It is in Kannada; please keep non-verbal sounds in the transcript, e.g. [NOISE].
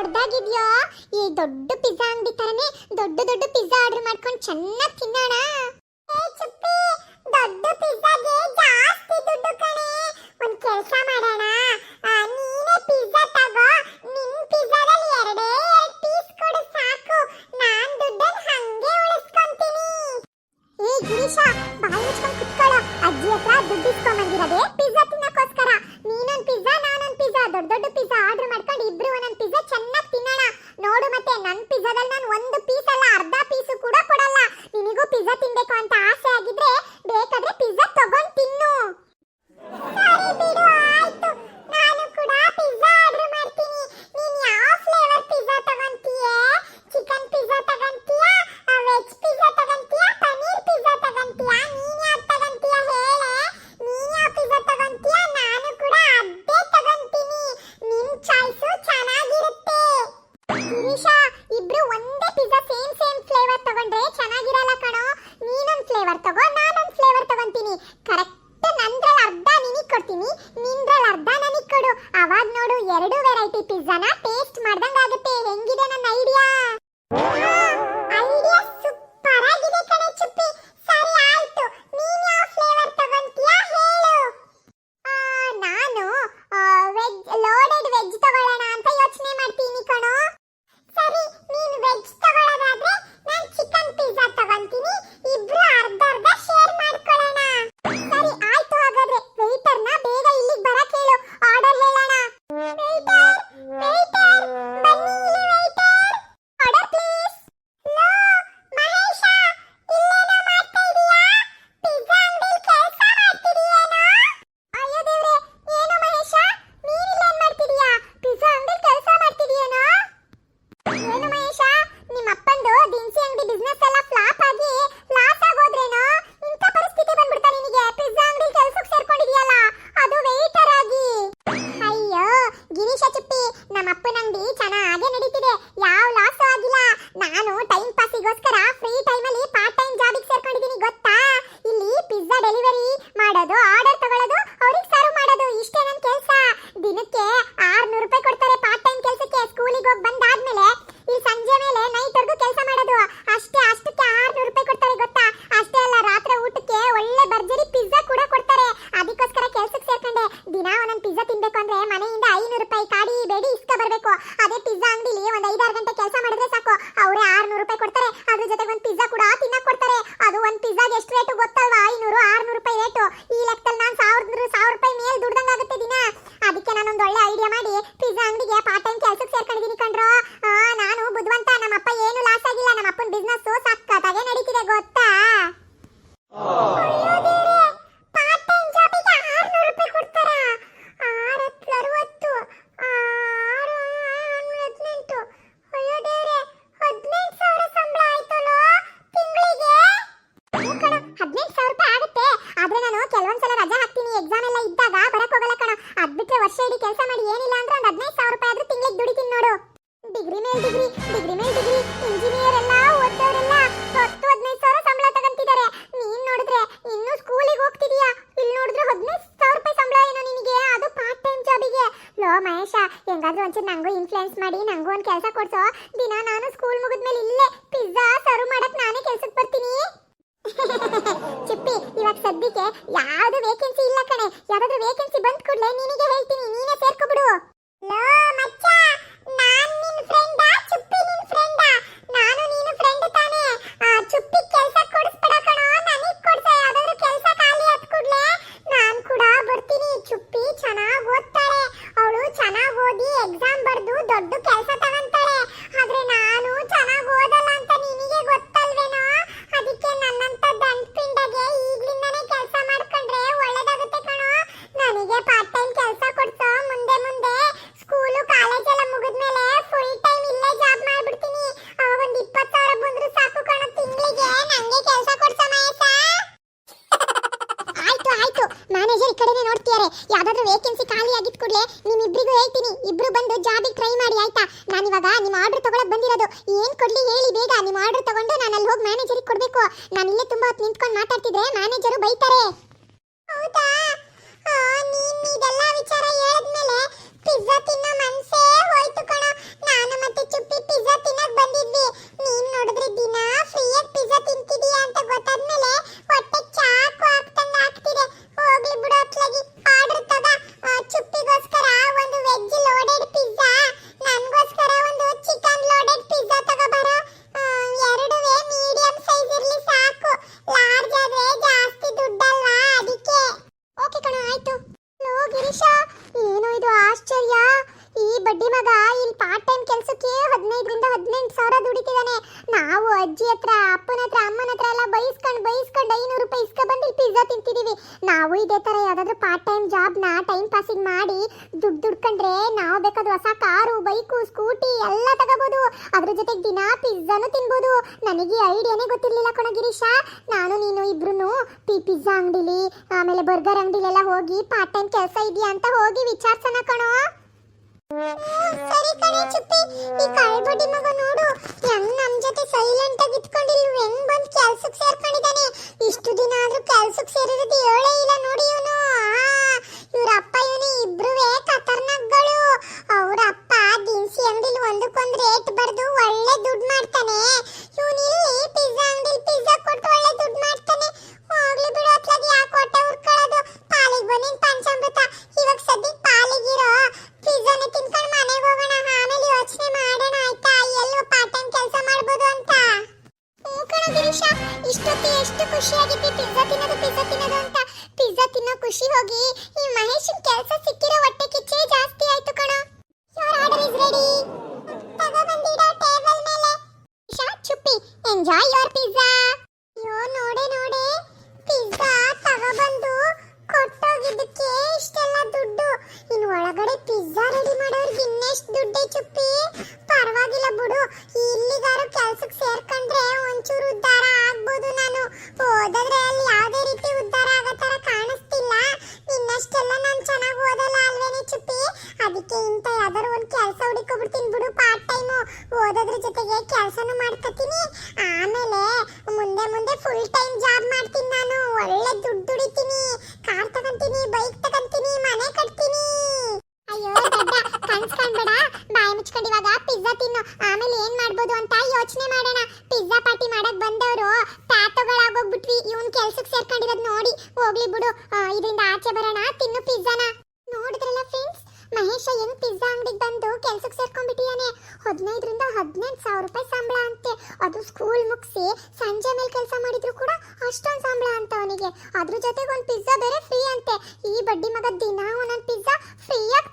ದೊಡ್ಡದಾಗಿದ್ಯೋ? ಈ ದೊಡ್ಡ ಪಿಜ್ಜಾ ಅಂಗಡಿ ತರನೇ ದೊಡ್ಡ ದೊಡ್ಡ ಪಿಜ್ಜಾ ಆರ್ಡರ್ ಮಾಡ್ಕೊಂಡು ಚೆನ್ನಾಗಿ ತಿನ್ನೋಣ. ದೊಡ್ಡ ಪಿಜ್ಜಾಗೆ ಜಾಸ್ತಿ ದುಡ್ಡು ಕಣೆ. ಒಂದ್ ಕೆಲಸ ಮಾಡೋಣ. ನೀನೇ ಪಿಜ್ಜಾ ತಗೋ. ನಿನ್ ಎರಡೇ ಎರಡು ಪೀಸ್ ಕೊಡು ಸಾಕು. ನಾನ್ ದುಡ್ಡನ್ನ ಹಂಗೆ ಉಳಿಸ್ಕೊಂತೀನಿ. ಏ ಗಿರೀಶ, ಬಾಯಿ ಮುಚ್ಕೊಂಡ್ ಕುತ್ಕೊಳ್ಳೋ. ಅಜ್ಜಿ ಹತ್ರ ದುಡ್ಡು ಪಿಜ್ಜಾ ತಿನ್ನಕ್ಕೋಸ್ಕರ. ನೀನೊಂದು ಪಿಜ್ಜಾ ಪಿಜ್ಜಾ, ದೊಡ್ಡ ದೊಡ್ಡ ಪಿಜ್ಜಾ ಆರ್ಡರ್ ಮಾಡ್ಕೊಂಡು ಇಬ್ರು ಒಂದೊಂದ್ ನೋಡು ಮತ್ತೆ ನನ್ನ ಪಿಜ್ಜಾದಲ್ಲಿ ನಾನು ಒಂದು ಪೀಸ್ ಅಲ್ಲ ಅರ್ಧ ಪೀಸು ಕೂಡ ಕೊಡಲ್ಲ ನಿನಗೂ ಪಿಜ್ಜಾ ತಿನ್ಬೇಕು ಅಂತ ಆಸೆ ಆಗಿದ್ರೆ ಬೇಕಾದ್ರೆ ಪಿಜ್ಜಾ ತಗೊಂಡ್ ತಿನ್ನು ಸರಿ ಬಿಡು ಆಯ್ತು ನಾನು ಕೂಡ ಪಿಜ್ಜಾ ಆರ್ಡರ್ ಮಾಡ್ತೀನಿ ನೀನ್ ಯಾವ ಫ್ಲೇವರ್ ಪಿಜ್ಜಾ ತಗೊಂತೀಯೇ ಚಿಕನ್ ಪಿಜ್ಜಾ ತಗೊಂತೀಯಾ ವೆಜ್ ಪಿಜ್ಜಾ ತಗೊಂತೀಯಾ ಪನ್ನೀರ್ ಪಿಜ್ಜಾ ತಗೊಂತೀಯಾ ನೀನ್ ಯಾವ್ದು ತಗೊಂತೀಯಾ ಹೇಳೆ ನೀನ್ ಯಾವ ಪಿಜ್ಜಾ ತಗೊಂತೀಯಾ ನಾನು ಕೂಡ ಅದೇ ತಗೊಂತೀನಿ ನಿನ್ ಚಾಯ್ಸು ಚೆನ್ನಾಗಿರುತ್ತೆ ಗಿರೀಶ ಇಬ್ರು ಒಂದೇ ಪಿಜ್ಜಾ ಸೇಮ್ ಸೇಮ್ ಫ್ಲೇವರ್ ತಗೊಂಡ್ರೆ ಚೆನ್ನಾಗಿರಲ್ಲ ಕಣೋ. ನೀನೊಂದು ಫ್ಲೇವರ್ ತಗೋ, ನಾನೊಂದು ಫ್ಲೇವರ್ ತಗೊಂತೀನಿ. ಕರೆಕ್ಟ್ ನಂದ್ರಲ್ಲಿ ಅರ್ಧ ನಿನಗ್ ಕೊಡ್ತೀನಿ, ನಿಂದ್ರಲ್ಲಿ ಅರ್ಧ ನನಗೆ ಕೊಡು. ಅವಾಗ ನೋಡು, ಎರಡು ವೆರೈಟಿ ಪಿಜ್ಜಾನ ಟೇಸ್ಟ್ ಮಾಡ್ದಂಗಾಗುತ್ತೆ. ಏನು ಮಹೇಶ? ನಿಮ್ಮ ಅಪ್ಪಂದು ದಿನಸಿ ಅಂಗಡಿ ಬಿಸ್ನೆಸ್ ಎಲ್ಲ ಫ್ಲಾಪ್ ಆಗಿ ಲಾಸ್ ಆಗೋದ್ರೇನೋ ಇಂಥ ಪರಿಸ್ಥಿತಿ ಬಂದ್ಬಿಡ್ತಾ ನಿನಗೆ ಪಿಜ್ಜಾ ಅಂಗಡಿ ಕೆಲ್ಸಕ್ಕೆ ಸೇರ್ಕೊಂಡಿದ್ಯಲ್ಲ ಅದು ವೇಟರ್ ಆಗಿ ಅಯ್ಯೋ ಗಿರೀಶ ಚುಪ್ಪಿ ನಮ್ಮ ಅಪ್ಪನ ಅಂಗಡಿ ಚೆನ್ನಾಗೇ ನಡೀತಿದೆ ಯಾವ ಲಾಸ್ ಆಗಿಲ್ಲ ನಾನು ಟೈಮ್ ಪಾಸಿಗೋಸ್ಕರ ಫ್ರೀ ಟೈಮಲ್ಲಿ ಪಾರ್ಟ್ ಟೈಮ್ ಜಾಬಿಗೆ ಸೇರ್ಕೊಂಡಿದ್ದೀನಿ ಗೊತ್ತಾ ಇಲ್ಲಿ ಪಿಜ್ಜಾ ಡೆಲಿವರಿ ಮಾಡೋದು ಆರ್ಡರ್ ತಗೊಳ್ಳೋದು ಅವ್ರಿಗೆ ಸರ್ವ್ ಮಾಡೋದು ಇಷ್ಟೇ ನನ್ನ ಕೆಲಸ ದಿನಕ್ಕೆ ಆರ್ನೂರು ರೂಪಾಯಿ ಕೊಡ್ತಾರೆ ಪಾರ್ಟ್ ಟೈಮ್ ಕೆಲಸಕ್ಕೆ ಸ್ಕೂಲಿಗೆ ಹೋಗಿ ಬಂದಾದ್ಮೇಲೆ ಇಲ್ಲಿ ಸಂಜೆ ಮೇಲೆ ನೈಟ್ ವರ್ಗು ಕೆಲಸ ಮಾಡೋದು ಅಷ್ಟೇ ಅಷ್ಟಕ್ಕೆ ಆರ್ನೂರು ರೂಪಾಯಿ ಕೊಡ್ತಾರೆ ಗೊತ್ತಾ ಅಷ್ಟೇ ಅಲ್ಲ ರಾತ್ರಿ ಊಟಕ್ಕೆ ಒಳ್ಳೆ ಭರ್ಜರಿ ಪಿಜ್ಜಾ ಕೂಡ ಕೊಡ್ತಾರೆ ಅದಕ್ಕೋಸ್ಕರ ಕೆಲ್ಸಕ್ಕೆ ಸೇರ್ಕೊಂಡೆ ದಿನ ಒಂದೊಂದು ಪಿಜ್ಜಾ ತಿನ್ಬೇಕು ಅಂದ್ರೆ ಮನೆಯಿಂದ ಐನೂರು ರೂಪಾಯಿ ಕಾಡಿ ಬೇಡಿ ಇಸ್ಕ ಬರಬೇಕು ಅದೇ ಪಿಜ್ಜಾ ಅಂಗಡಿಲಿ ಒಂದ್ ಐದಾರು ಗಂಟೆ ಕೆಲಸ ಮಾಡಿದ್ರೆ ಸಾಕು ರೂಪಾಯಿ ಕೊಡ್ತಾರೆ. ಅದ್ರ ಜೊತೆಗೆ ಒಂದು ಪಿಜ್ಜಾ ಕೂಡ ತಿನ್ನಕ್ಕೆ ಕೊಡ್ತಾರೆ. ಅದು ಒಂದು ಪಿಜ್ಜಾಗೆ ಎಷ್ಟು ರೇಟು ಗೊತ್ತಲ್ವಾ? ಐನೂರು, ಆರ್ನೂರು ರೂಪಾಯಿ ರೇಟು ಈ ಲೆಕ್ಕದಲ್ಲಿ ನಾನು ಸಾವಿರದ ಸಾವಿರ ರೂಪಾಯಿ ಮೇಲೆ ದುಡ್ದಂಗಾಗುತ್ತೆ ದಿನ. ಅದಕ್ಕೆ ನಾನೊಂದು ಒಳ್ಳೆ ಐಡಿಯಾ ಮಾಡಿ ಪಿಜ್ಜಾ ಅಂಗಡಿಗೆ ಪಾರ್ಟ್ ಟೈಮ್ ಕೆಲಸಕ್ಕೆ ಸೇರ್ಕೊಂಡಿದ್ದೀನಿ ಕಣ್ರೋ ನಾನು ಬುದ್ಧಿವಂತ ನಮ್ಮ ಅಪ್ಪ ಏನು ಲಾಸ್ ಆಗಿಲ್ಲ. ನಮ್ಮ ಅಪ್ಪನ ಬಿಸ್ನೆಸ್ ಒಂದು ಕೆಲಸ ಕೊಡ್ಸೋ? ದಿನ ನಾನು ಸ್ಕೂಲ್ ಮುಗಿದ್ಮೇಲೆ ಇಲ್ಲೇ ಪಿಜ್ಜಾ ಸರ್ವ್ ಮಾಡಕ್ ನಾನೇ ಕೆಲ್ಸಕ್ಕೆ ಬರ್ತೀನಿ. [LAUGHS] ಚಿಪ್ಪಿ, ಇವಾಗ ಸದ್ಯಕ್ಕೆ ಯಾವ್ದು ವೇಕೆನ್ಸಿ ಇಲ್ಲ ಕಣೆ. ಯಾವ್ದಾದ್ರು ವೇಕೆನ್ಸಿ ಬಂದ್ ಕೂಡ್ಲೆ ನಿನಗೆ ಹೇಳ್ತೀನಿ. ನೀನೇ ಸೇರ್ಕೊಬಿಡು. ಯಾವ್ದಾದ್ರು ವೇಕೆನ್ಸಿ ಖಾಲಿ ಆಗಿದ್ ಕೂಡಲೇ ನಿಮ್ಮಿಬ್ಬರಿಗೂ ಹೇಳ್ತೀನಿ. ಇಬ್ರು ಬಂದು ಜಾಬಿಗೆ ಟ್ರೈ ಮಾಡಿ, ಆಯ್ತಾ? ನಾನು ಇವಾಗ ನಿಮ್ಮ ಆರ್ಡರ್ ತಗೊಳಕ್ ಬಂದಿರೋದು. ಏನ್ ಕೊಡ್ಲಿ ಹೇಳಿ ಬೇಗ. ನಿಮ್ಮ ಆರ್ಡರ್ ತಗೊಂಡು ನಾನು ಅಲ್ಲಿ ಹೋಗಿ ಮ್ಯಾನೇಜರಿಗೆ ಕೊಡ್ಬೇಕು. ನಾನು ಇಲ್ಲೇ ತುಂಬಾ ಹೊತ್ತು ನಿಂತ್ಕೊಂಡು ಮಾತಾಡ್ತಿದ್ರೆ ಮ್ಯಾನೇಜರು ಬೈತಾರೆ. ಹೌದಾ? ವಿಚಾರ ಹೇಳಿದ್ಮೇಲೆ ಪಿಜ್ಜಾ ತಿನ್ನೋ ಮನ್ಸೇ ಹೋಯ್ತು ಕಣ. ನಾನು ಮತ್ತೆ ಚುಪ್ಪಿ ಪಿಜ್ಜಾ ತಿನ್ನಕ್ ಬಂದಿದ್ವಿ. ನೀನ್ ನೋಡಿದ್ರೆ ದಿನ ಫ್ರೀಯಾಗಿ ಪಿಜ್ಜಾ ತಿಂತಿದೀಯ ಅಂತ ಗೊತ್ತಾದ್ಮೇಲೆ ಹೊಟ್ಟೆ ತಿಂತಿದೀವಿ. ನಾವು ಇದೇ ತರ ಯಾವ್ದಾದ್ರು ಪಾರ್ಟ್ ಟೈಮ್ ಜಾಬ್ನ ಟೈಮ್ ಪಾಸಿಂಗ್ ಮಾಡಿ ದುಡ್ಡು ದುಡ್ಕೊಂಡ್ರೆ ನಾವು ಬೇಕಾದ ಹೊಸ ಕಾರು, ಬೈಕು ಸ್ಕೂಟಿ ಎಲ್ಲ ತಗೋಬಹುದು ಅದ್ರ ಜೊತೆಗೆ ದಿನ ಪಿಜ್ಜಾನು ತಿನ್ಬಹುದು ನನಗೆ ಐಡಿಯಾನೇ ಗೊತ್ತಿರ್ಲಿಲ್ಲ ಕಣ ಗಿರೀಶ. ನಾನು, ನೀನು ಇಬ್ರು ಪಿ ಪಿಜ್ಜಾ ಅಂಗಡಿಲಿ, ಆಮೇಲೆ ಬರ್ಗರ್ ಅಂಗಡಿಲೆಲ್ಲ ಹೋಗಿ ಪಾರ್ಟ್ ಟೈಮ್ ಕೆಲಸ ಇದೆಯಾ ಅಂತ ಹೋಗಿ ವಿಚಾರಿಸೋಣ ಕಣೋ. ಸರಿ ಕಣೆ ಚುಪ್ಪಿ, ಈ ಕಳ್ಬಡ್ಡಿ ಮಗ ನೋಡು, ಹೆಂಗ್ ನಮ್ ಜೊತೆ ಸೈಲೆಂಟ್ ಆಗಿ ಇಟ್ಕೊಂಡಿಲ್ಲ ಹೆಂಗ್ ಬಂದ್ ಕೆಲ್ಸಕ್ ಸೇರ್ಕೊಂಡಿದ್ದಾನೆ. ಇಷ್ಟು ದಿನ ಆದ್ರೂ ಕೆಲ್ಸಕ್ ಸೇರಿರೋದು ಹೇಳೇ ಇಲ್ಲ ಹೋಗಿ ಈ ಮಹೇಶನ್ ಕೆಲಸ ಸಿಕ್ಕಿರೋ ಅದಕ್ಕೆ ಇಂತ ಯಾವ್ದಾರು ಒಂದು ಕೆಲಸ ಹುಡುಕೊಬಿಡ್ತೀನಿ ಬಿಡು ಪಾರ್ಟ್ ಟೈಮು ಓದೋದ್ರ ಜೊತೆಗೆ ಕೆಲಸನೂ ಮಾಡ್ಕೊತೀನಿ. ಆಮೇಲೆ ಮುಂದೆ ಮುಂದೆ ಫುಲ್ ಟೈಮ್ ಜಾಬ್ ಮಾಡ್ತೀನಿ ನಾನು. ಒಳ್ಳೆ ದುಡ್ಡು ದುಡಿತೀನಿ. ಕಾರ್ ತಗೊಂತೀನಿ ಬೈಕ್ ತಗೊಂತೀನಿ, ಮನೆ ಕಟ್ತೀನಿ. ಅಯ್ಯೋ, ದಡ್ಡ ಬಾಯಿ ಮುಚ್ಕೊಂಡು ಇವಾಗ ಪಿಜ್ಜಾ ತಿನ್ನು. ಆಮೇಲೆ ಏನ್ ಮಾಡ್ಬೋದು ಅಂತ ಯೋಚನೆ ಮಾಡೋಣ. ಪಿಜ್ಜಾ ಪಾರ್ಟಿ ಮಾಡಕ್ ಬಂದವರು ತಾತಗಳಾಗೋಗ್ಬಿಟ್ವಿ. ಇವನ್ ಕೆಲ್ಸಕ್ಕೆ ಸೇರ್ಕೊಂಡಿರೋದ್ ನೋಡಿ. ಹೋಗ್ಲಿ ಬಿಡು. ಇದರಿಂದ ಆಚೆ ಬರೋಣ. ತಿನ್ನು ಪಿಜ್ಜಾನ ಹದಿನೈದರಿಂದ ಹದಿನೆಂಟು ಸಾವಿರ ರೂಪಾಯಿ ಸಂಬಳ ಅಂತೆ. ಅದು ಸ್ಕೂಲ್ ಮುಗಿಸಿ ಸಂಜೆ ಮೇಲೆ ಕೆಲಸ ಮಾಡಿದ್ರು ಕೂಡ ಅಷ್ಟೊಂದು ಸಂಬಳ ಅಂತ ಅವನಿಗೆ. ಅದ್ರ ಜೊತೆಗೆ ಒಂದು ಪಿಜ್ಜಾ ಬೇರೆ ಫ್ರೀ ಅಂತೆ. ಈ ಬಡ್ಡಿ ಮಗ ದಿನ ಒಂದೊಂದು ಪಿಜ್ಜಾ ಫ್ರೀಯಾಗಿ